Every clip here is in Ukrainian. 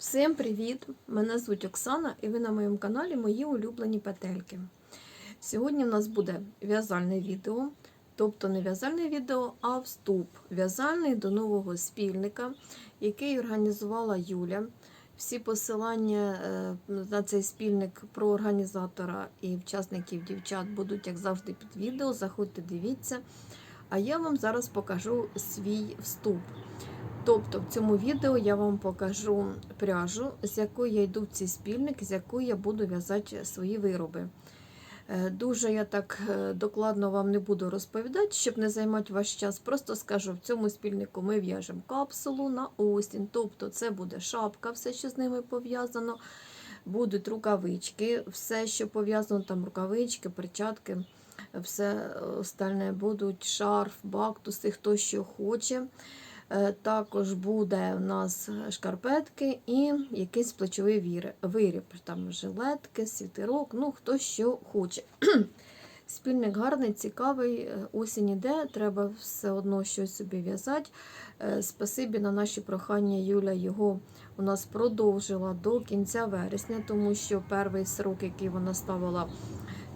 Всім привіт! Мене звуть Оксана і ви на моєму каналі Мої улюблені петельки. Сьогодні в нас буде в'язальне відео, тобто не в'язальне відео, а вступ в'язальний до нового спільника, який організувала Юля. Всі посилання е, на цей спільник про організатора і учасників дівчат будуть, як завжди, під відео. Заходьте, дивіться. А я вам зараз покажу свій вступ. Тобто в цьому відео я вам покажу пряжу, з якою я йду в цей спільник, з якою я буду в'язати свої вироби. Е, Дуже я так е, докладно вам не буду розповідати, щоб не займати ваш час. Просто скажу, в цьому спільнику ми в'яжемо капсулу на осінь. Тобто це буде шапка, все, що з ними пов'язано. Будуть рукавички, все, що пов'язано, там рукавички, перчатки, все остальне будуть шарф, бактуси, хто що хоче. Е, Також буде у нас шкарпетки і якийсь плечовий виріб. Там жилетки, світерок, ну хто що хоче. Спільник гарний, цікавий, е, осінь іде, треба все одно щось собі в'язати. Е, Спасибі на наші прохання Юля його у нас продовжила до кінця вересня, тому що перший срок, який вона ставила,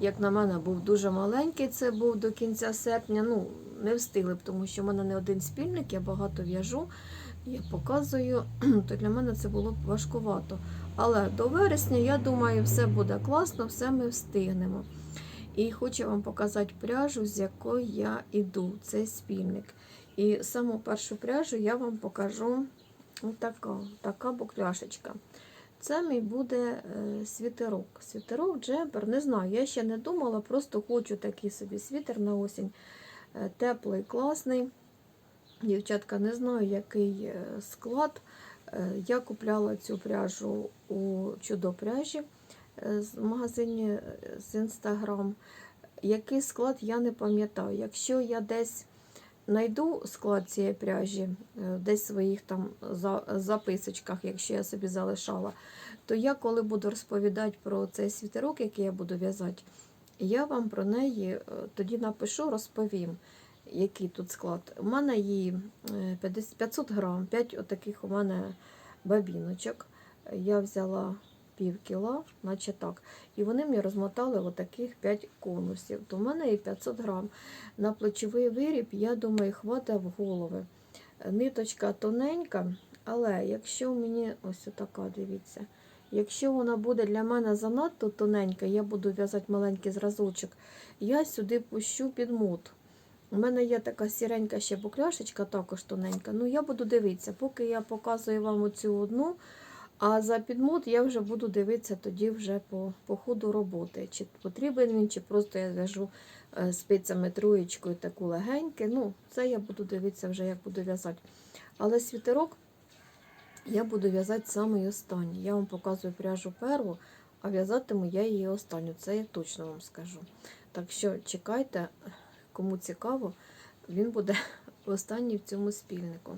як на мене, був дуже маленький. Це був до кінця серпня. Ну, не встигли тому що в мене не один спільник, я багато в'яжу, я показую, то для мене це було б важкувато. Але до вересня, я думаю, все буде класно, все ми встигнемо. І хочу вам показати пряжу, з якою я йду, цей спільник. І саму першу пряжу я вам покажу така, така букляшечка. Це мій буде е, світерок. Світерок джемпер, не знаю, я ще не думала, просто хочу такий собі світер на осінь. Е, Теплий, класний. Дівчатка, не знаю, який е, склад. Е, Я купляла цю пряжу у чудо-пряжі з магазині з Інстаграм. Який склад, я не пам'ятаю. Якщо я десь знайду склад цієї пряжі, десь в своїх там записочках, якщо я собі залишала, то я, коли буду розповідати про цей світерок, який я буду в'язати, я вам про неї е, тоді напишу, розповім, який тут склад. У мене її е, 50 500 грам, 5 отаких у мене бабіночок. Я взяла пів кіла, наче так. І вони мені розмотали отаких 5 конусів. То в мене і 500 грам. На плечовий виріб, я думаю, хватить в голови. Ниточка тоненька, але якщо мені ось така, дивіться. Якщо вона буде для мене занадто тоненька, я буду в'язати маленький зразочок, я сюди пущу підмут. У мене є така сіренька ще букляшечка, також тоненька. Ну, я буду дивитися, поки я показую вам оцю одну, а за підмут я вже буду дивитися тоді вже по, по ходу роботи. Чи потрібен він, чи просто я в'яжу е, спицями троєчкою таку легеньку. Ну, це я буду дивитися вже, як буду в'язати. Але світерок я буду в'язати самий останній. Я вам показую пряжу перву, а в'язатиму я її останню. Це я точно вам скажу. Так що чекайте, кому цікаво, він буде останній в цьому спільнику.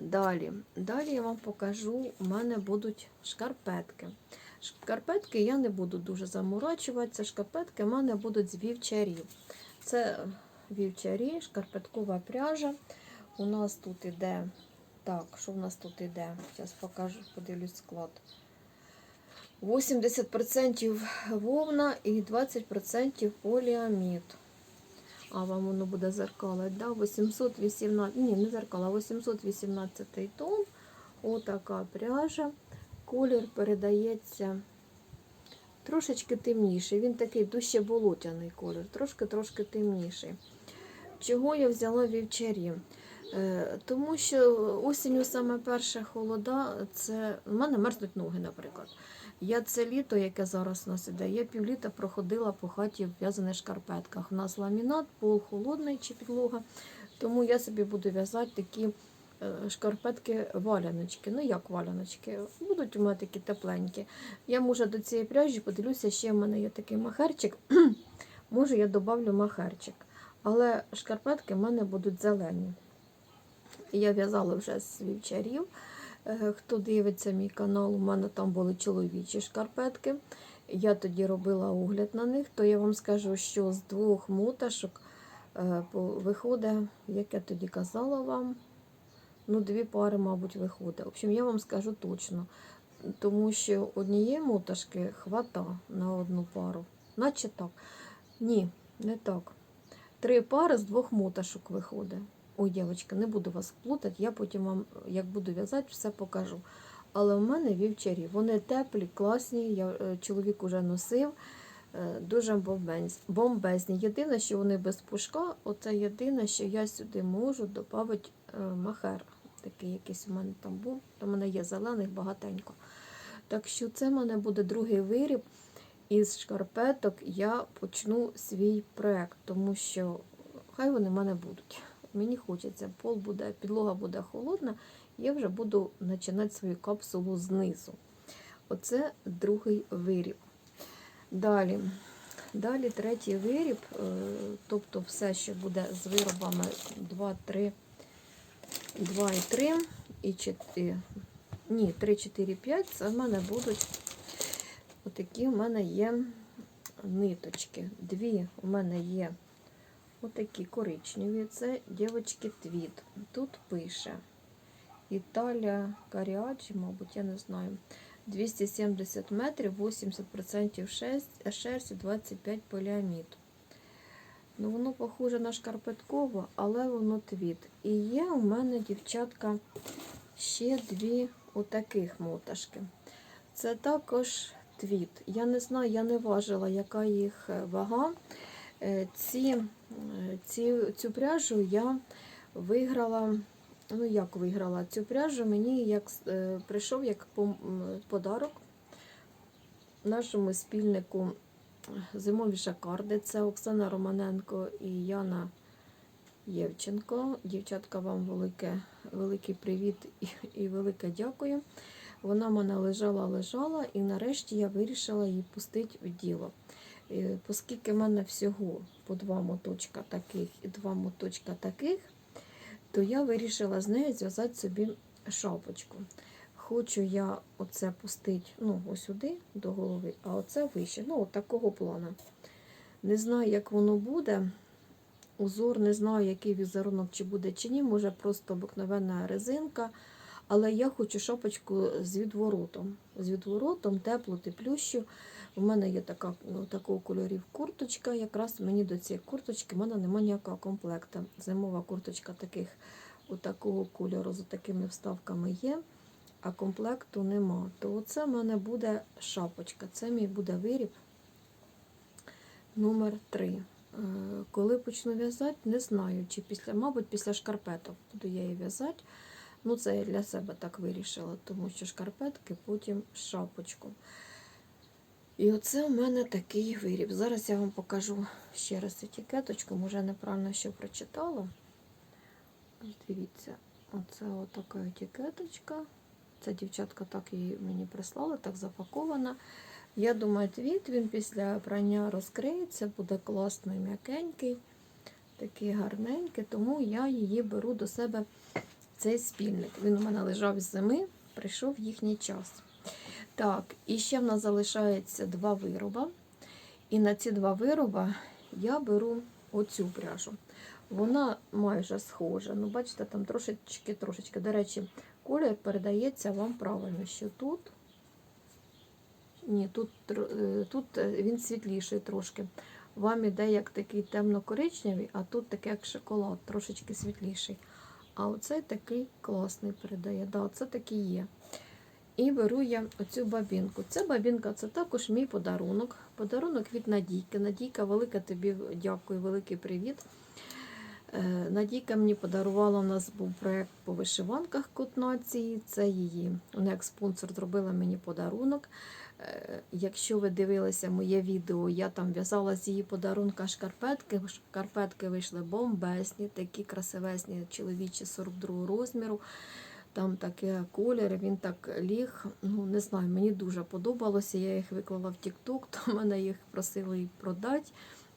Далі, далі я вам покажу, у мене будуть шкарпетки. Шкарпетки я не буду дуже заморачуватися. Шкарпетки в мене будуть з вівчарів. Це вівчарі, шкарпеткова пряжа. У нас тут іде так, що в нас тут іде? Зараз покажу, подивлюсь склад. 80% вовна і 20% поліамід. А вам воно буде зеркалить, да? 818, ні, не зеркало, 818 тон. Отака пряжа. Колір передається трошечки темніший. Він такий дужче болотяний колір, трошки-трошки темніший. Чого я взяла вівчарі? Е, Тому що осінню саме перша холода, це в мене мерзнуть ноги, наприклад. Я це літо, яке зараз у нас іде, я півліта проходила по хаті в в'язаних шкарпетках. У нас ламінат, пол холодний чи підлога. Тому я собі буду в'язати такі е, шкарпетки валяночки. Ну як валяночки? Будуть у мене такі тепленькі. Я може до цієї пряжі подивлюся, ще в мене є такий махерчик. може я додавлю махерчик. Але шкарпетки в мене будуть зелені. Я в'язала вже з вівчарів. Е, Хто дивиться мій канал, у мене там були чоловічі шкарпетки. Я тоді робила огляд на них, то я вам скажу, що з двох моташок е, виходить, як я тоді казала вам, ну, дві пари, мабуть, виходить. В общем, я вам скажу точно. тому що однієї моташки хвата на одну пару. Наче так. Ні, не так. Три пари з двох моташок виходить. Ой, дівчатка, не буду вас плутати, я потім вам, як буду в'язати, все покажу. Але в мене вівчарі. Вони теплі, класні. Я, е, чоловік уже носив. е, Дуже бомбезні. Єдине, що вони без пушка, оце єдине, що я сюди можу додати махер. Такий якийсь у мене там був. То в мене є зелених багатенько. Так що це в мене буде другий виріб. Із шкарпеток я почну свій проект, тому що хай вони в мене будуть. Мені хочеться, пол буде, підлога буде холодна, я вже буду починати свою капсулу знизу. Оце другий виріб. Далі, далі третій виріб, е, тобто все, що буде з виробами 2, 3, 2 і 3 і 4. Ні, 3, 4, 5, це в мене будуть отакі в мене є ниточки. Дві у мене є отакі коричневі. Це дівчатки твіт. Тут пише Італія Каріаджі, мабуть, я не знаю. 270 метрів, 80% шерсть, шерсті, 25 поліамід. Ну, воно похоже на шкарпеткове, але воно твіт. І є у мене, дівчатка, ще дві отаких моташки. Це також твіт. Я не знаю, я не важила, яка їх вага. Е, Ці, е, ці, цю пряжу я виграла. Ну, як виграла цю пряжу, мені як е, прийшов як подарок нашому спільнику зимові шакарди. Це Оксана Романенко і Яна Євченко. Дівчатка, вам велике, великий привіт і, і велике дякую. Вона мене лежала, лежала, і нарешті я вирішила її пустити в діло. Е, Оскільки в мене всього по два моточка таких і два моточка таких, то я вирішила з нею зв'язати собі шапочку. Хочу я оце пустити ну, ось сюди до голови, а оце вище. Ну, от такого плану. Не знаю, як воно буде. Узор, не знаю, який візерунок чи буде, чи ні. Може, просто обикновенна резинка. Але я хочу шапочку з відворотом. З відворотом, теплу, теплющу. У мене є така, ну, такого кольорів курточка. Якраз мені до цієї курточки в мене немає ніякого комплекту. Зимова курточка таких, такого кольору з такими вставками є, а комплекту нема. То оце в мене буде шапочка. Це мій буде виріб номер 3. Коли почну в'язати, не знаю, чи після, мабуть, після шкарпеток буду я її в'язати. Ну, це я для себе так вирішила, тому що шкарпетки, потім шапочку. І оце у мене такий виріб. Зараз я вам покажу ще раз етикеточку, може неправильно що прочитала. Дивіться, оце отака етикеточка. Це дівчатка так її мені прислала, так запакована. Я думаю, твіт він після прання розкриється, буде класний, м'якенький, такий гарненький, тому я її беру до себе цей спільник. Він у мене лежав з зими, прийшов їхній час. Так, і ще в нас залишається два вироба. І на ці два вироба я беру оцю пряжу. Вона майже схожа. Ну, бачите, там трошечки, трошечки. До речі, колір передається вам правильно, що тут. Ні, тут, е, тут е, він світліший трошки. Вам іде як такий темно-коричневий, а тут такий як шоколад, трошечки світліший. А оцей такий класний передає. Да, це такий є. І беру я оцю бабінку. Ця бабінка це також мій подарунок. Подарунок від Надійки. Надійка, велике тобі дякую, великий привіт. Е, Надійка мені подарувала, у нас був проєкт по вишиванках Код. Це її. Вона як спонсор зробила мені подарунок. Е, Якщо ви дивилися моє відео, я там в'язала з її подарунка шкарпетки. Шкарпетки вийшли бомбесні, такі красивесні, чоловічі 42 розміру. Там таке колір, він так ліг. Ну, не знаю, мені дуже подобалося. Я їх виклала в TikTok, то мене їх просили продати,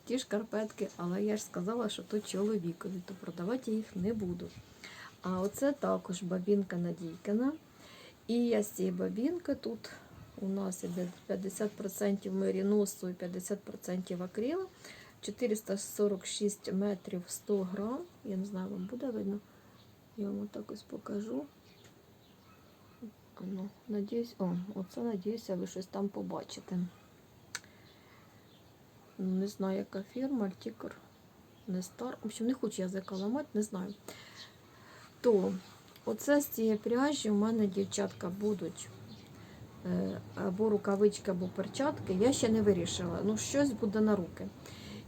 ті шкарпетки, але я ж сказала, що то чоловікові, то продавати я їх не буду. А оце також бабінка Надійкина. І я з цієї бабінки тут у нас іде 50% меріносу і 50% акрилу. 446 метрів 100 грам. Я не знаю, вам буде видно. Я вам так ось покажу. Ну, надіюсь, о, оце надіюся, ви щось там побачите. Ну, не знаю, яка фірма, Альтікор, не стар. В общем, не хочу язика ламати, не знаю. То, оце з цієї пряжі у мене дівчатка будуть е, або рукавички, або перчатки. Я ще не вирішила. Ну, щось буде на руки.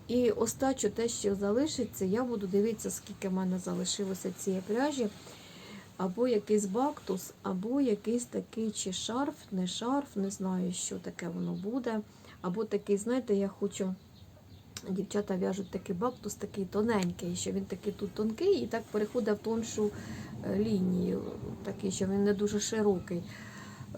І остачу те, що залишиться, я буду дивитися, скільки в мене залишилося цієї пряжі. Або якийсь бактус, або якийсь такий чи шарф, не шарф, не знаю, що таке воно буде. Або такий, знаєте, я хочу. Дівчата в'яжуть такий бактус, такий тоненький, що він такий тут тонкий і так переходить в тоншу е, лінію, такий, що він не дуже широкий.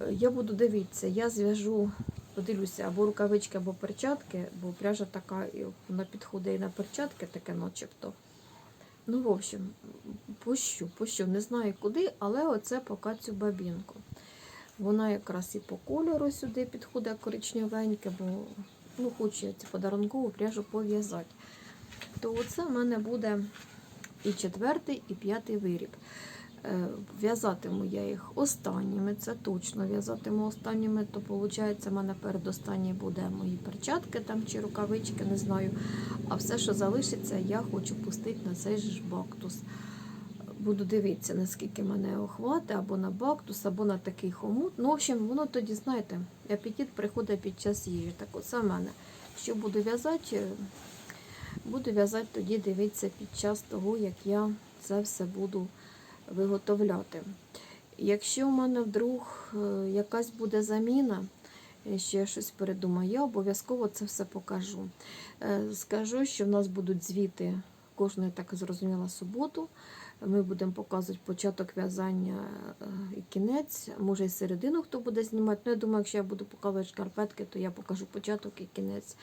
Е, Я буду дивитися, я зв'яжу, подивлюся, або рукавички, або перчатки, бо пряжа така, вона підходить і на перчатки, таке начебто. Ну, в общем, пущу, пущу, не знаю куди, але оце поки цю бабінку. Вона якраз і по кольору сюди підходить коричневеньке, бо ну, хочу я цю подарункову пряжу пов'язати. То оце в мене буде і четвертий, і п'ятий виріб. Е, В'язатиму я їх останніми, це точно. В'язатиму останніми, то виходить, в мене передостанній буде мої перчатки там чи рукавички, не знаю. А все, що залишиться, я хочу пустити на цей ж бактус. Буду дивитися, наскільки мене охвати, або на бактус, або на такий хомут. Ну, в общем, воно тоді, знаєте, апетит приходить під час їжі. Так оце в мене. Що буду в'язати, е, буду в'язати тоді, дивитися під час того, як я це все буду виготовляти. Якщо в мене вдруг е, якась буде заміна, е, ще щось передумаю, я обов'язково це все покажу. Е, Скажу, що в нас будуть звіти кожної, так зрозуміла, суботу. Ми будемо показувати початок в'язання е, і кінець, може і середину хто буде знімати. Ну, я думаю, якщо я буду показувати шкарпетки, то я покажу початок і кінець.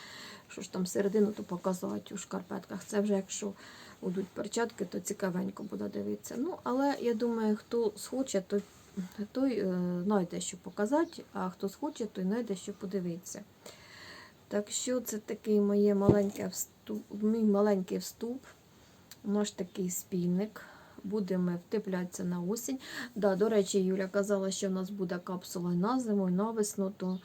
Що ж там середину, то показувати у шкарпетках. Це вже якщо будуть перчатки, то цікавенько буде дивитися. Ну, але я думаю, хто схоче, той, той е, знайде, що показати, а хто схоче, той знайде, що подивитися. Так що це такий моє маленьке вступ, мій маленький вступ, наш такий спільник. Будемо втеплятися на осінь. Да, до речі, Юля казала, що в нас буде капсула на зиму, і на весну, то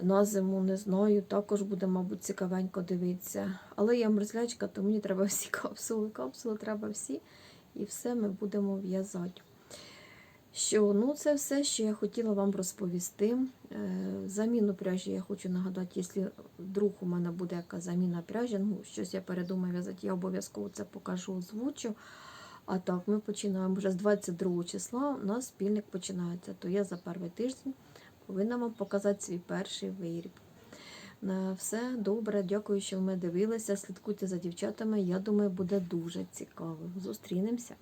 на зиму не знаю. Також буде, мабуть, цікавенько дивитися. Але я мерзлячка, то мені треба всі капсули. Капсули треба всі. І все ми будемо в'язати. Що, ну, це все, що я хотіла вам розповісти. Е, Заміну пряжі я хочу нагадати, якщо вдруг у мене буде яка заміна пряжі, ну, щось я передумаю в'язати, я обов'язково це покажу, озвучу. А так, ми починаємо вже з 22 числа, у нас спільник починається. То я за перший тиждень повинна вам показати свій перший виріб. На все добре, дякую, що ви мене дивилися. Слідкуйте за дівчатами. Я думаю, буде дуже цікаво. Зустрінемося.